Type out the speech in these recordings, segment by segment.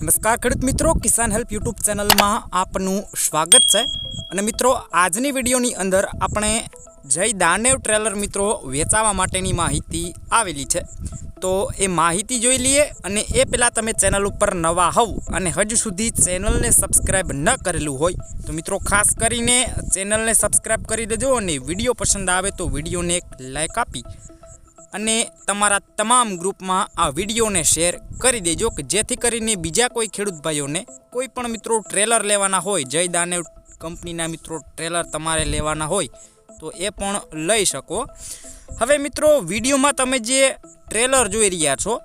નમસ્કાર, ખેડૂત મિત્રો. કિસાન હેલ્પ યુટ્યુબ ચેનલમાં આપનું સ્વાગત છે. અને મિત્રો, આજની વિડીયોની અંદર આપણે જય દાનેવ ટ્રેલર મિત્રો વેચાવા માટેની માહિતી આવેલી છે. તો એ માહિતી જોઈ લઈએ અને એ પહેલાં તમે ચેનલ ઉપર નવા હોવ અને હજુ સુધી ચેનલને સબસ્ક્રાઈબ ન કરેલું હોય, તો મિત્રો, ખાસ કરીને ચેનલને સબસ્ક્રાઈબ કરી દેજો અને વીડિયો પસંદ આવે તો વિડીયોને એક લાઇક આપી અને તમારા તમામ ગ્રુપમાં આ વિડીયોને શેર કરી દેજો કે જેથી કરીને બીજા કોઈ ખેડૂત ભાઈઓને કોઈ પણ મિત્રો ટ્રેલર લેવાના હોય, જય દાનેવ કંપનીના મિત્રો ટ્રેલર તમારે લેવાના હોય, તો એ પણ લઈ શકો. હવે મિત્રો, વિડીયોમાં તમે જે ટ્રેલર જોઈ રહ્યા છો,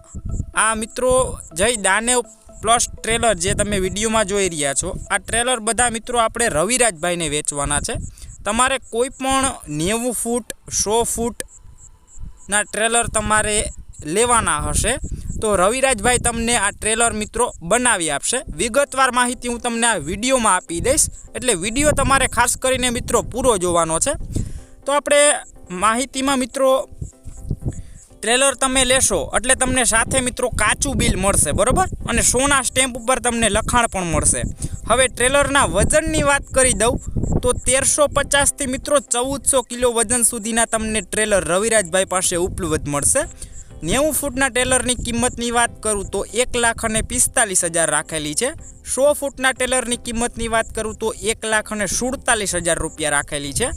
આ મિત્રો જય દાનેવ પ્લસ ટ્રેલર જે તમે વિડીયોમાં જોઈ રહ્યા છો, આ ટ્રેલર બધા મિત્રો આપણે રવિરાજભાઈને વેચવાના છે. તમારે કોઈ પણ નેવું ફૂટ, સો ફૂટ ના ટ્રેલર તમારે લેવાના હશે. તો રવિરાજભાઈ તમને આ ટ્રેલર મિત્રો બનાવી આપશે. વિગતવાર માહિતી હું તમને આ વિડીયોમાં આપી દઈશ. એટલે વીડિયો તમારે ખાસ કરીને મિત્રો પૂરો જોવાનો છે. તો આપણે માહિતીમાં મિત્રો ટ્રેલર તમે લેશો એટલે તમને સાથે મિત્રો કાચું બિલ મળશે, બરાબર? અને સોના સ્ટેમ્પ ઉપર તમને લખાણ પણ મળશે. હવે ટ્રેલરના વજનની વાત કરી દઉં, તો તેરસો પચાસથી મિત્રો ચૌદસો કિલો વજન સુધીના તમને ટ્રેલર રવિરાજભાઈ પાસે ઉપલબ્ધ મળશે. નેવું ફૂટના ટેલરની કિંમતની વાત કરું તો એક લાખ અને પિસ્તાલીસ હજાર રાખેલી છે. સો ફૂટના ટેલરની કિંમતની વાત કરું તો એક લાખ અને સુડતાલીસ હજાર રૂપિયા રાખેલી છે.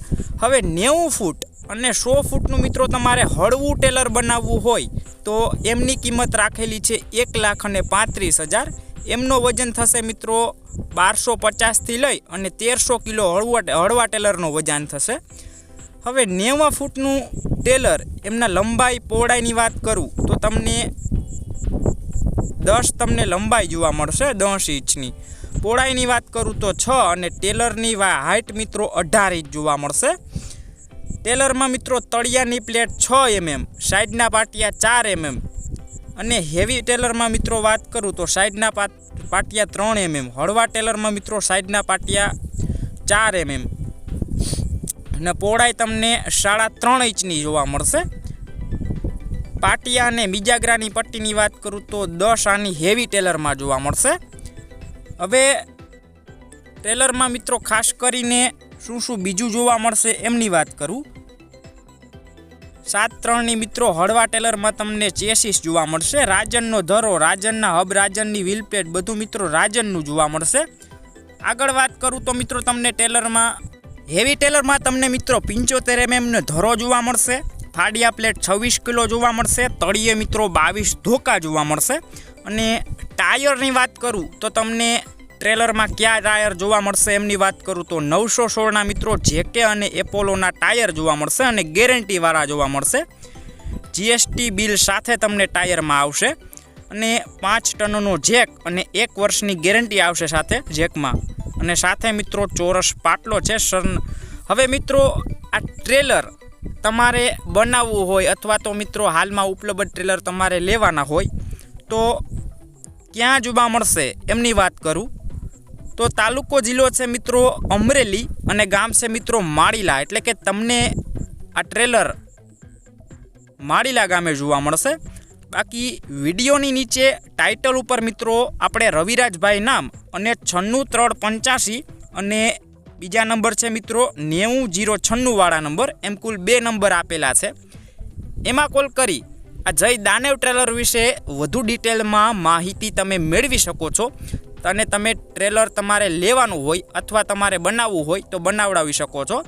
હવે નેવું ફૂટ અને સો ફૂટનું મિત્રો તમારે હળવું ટેલર બનાવવું હોય, તો એમની કિંમત રાખેલી છે એક લાખ અને પાંત્રીસ હજાર. એમનો વજન થશે મિત્રો બારસો પચાસથી લઈ અને તેરસો કિલો હળવા હળવા ટેલરનું વજન થશે. હવે નેવા ફૂટનું ટેલર એમના લંબાઈ પહોળાઈની વાત કરું તો તમને દસ તમને લંબાઈ જોવા મળશે દસ ઇંચની. પહોળાઈની વાત કરું તો છ અને ટેલરની વા હાઇટ મિત્રો અઢાર ઇંચ જોવા મળશે. ટેલરમાં મિત્રો તળિયાની પ્લેટ છ એમએમ, સાઈડના પાટિયા ચાર એમએમ અને હેવી ટેલરમાં મિત્રો વાત કરું તો સાઈડના પાટ પાટિયા ત્રણ એમએમ, હળવા ટેલરમાં મિત્રો સાઈડના પાટિયા ચાર એમએમ. અને પહોળાઈ તમને સાડા ત્રણ ઇંચની જોવા મળશે. પાટિયા અને બીજાગ્રાની પટ્ટીની વાત કરું તો દસ આની હેવી ટેલરમાં જોવા મળશે. હવે ટેલરમાં મિત્રો ખાસ કરીને શું શું બીજું જોવા મળશે એમની વાત કરું. સાત ત્રણની મિત્રો હળવા ટેલરમાં તમને ચેસીસ જોવા મળશે. રાજનનો ધરો, રાજનના હબ, રાજનની વ્હીલપેડ બધું મિત્રો રાજનનું જોવા મળશે. આગળ વાત કરું તો મિત્રો તમને ટેલરમાં હેવી ટેલરમાં તમને મિત્રો પંચોતેર એમએમનો ધરો જોવા મળશે. ફાડિયા પ્લેટ છવ્વીસ કિલો જોવા મળશે. તળિયે મિત્રો બાવીસ ધોકા જોવા મળશે. અને ટાયરની વાત કરું તો તમને ટ્રેલરમાં કયા ટાયર જોવા મળશે એમની વાત કરું તો નવસો સોળના મિત્રો જેકે અને એપોલોના ટાયર જોવા મળશે અને ગેરંટીવાળા જોવા મળશે. જીએસટી બિલ સાથે તમને ટાયરમાં આવશે અને પાંચ ટનનો જેક અને એક વર્ષની ગેરંટી આવશે સાથે જેકમાં. અને સાથે મિત્રો ચોરસ પાટલો છે સર હવે મિત્રો આ ટ્રેલર તમારે બનાવવું હોય અથવા તો મિત્રો હાલમાં ઉપલબ્ધ ટ્રેલર તમારે લેવાના હોય તો ક્યાં જોવા મળશે એમની વાત કરું. તો તાલુકો જિલ્લો છે મિત્રો અમરેલી અને ગામ છે મિત્રો માળીલા એટલે કે તમને આ ટ્રેલર માળીલા ગામે જોવા મળશે. બાકી વિડીયોની નીચે ટાઇટલ ઉપર મિત્રો આપણે રવિરાજભાઈ નામ અને છન્નું ત્રણ પંચ્યાસી અને બીજા નંબર છે મિત્રો નેવું જીરો છન્નુંવાળા નંબર. એમ કુલ બે નંબર આપેલા છે. એમાં કોલ કરી આ જય દાનેવ ટ્રેલર વિશે વધુ ડિટેલમાં માહિતી તમે મેળવી શકો છો. અને તમે ટ્રેલર તમારે લેવાનું હોય અથવા તમારે બનાવવું હોય તો બનાવડાવી શકો છો.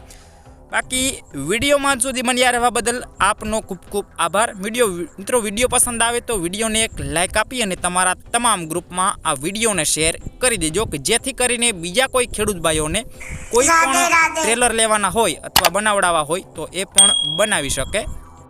બાકી વિડીયોમાં સુધી બન્યા રહેવા બદલ આપનો ખૂબ ખૂબ આભાર. વીડિયો મિત્રો વીડિયો પસંદ આવે તો વિડીયોને એક લાઇક આપી અને તમારા તમામ ગ્રુપમાં આ વિડીયોને શેર કરી દેજો કે જેથી કરીને બીજા કોઈ ખેડૂત ભાઈઓને કોઈ પણ ટ્રેલર લેવાના હોય અથવા બનાવડાવવા હોય તો એ પણ બનાવી શકે.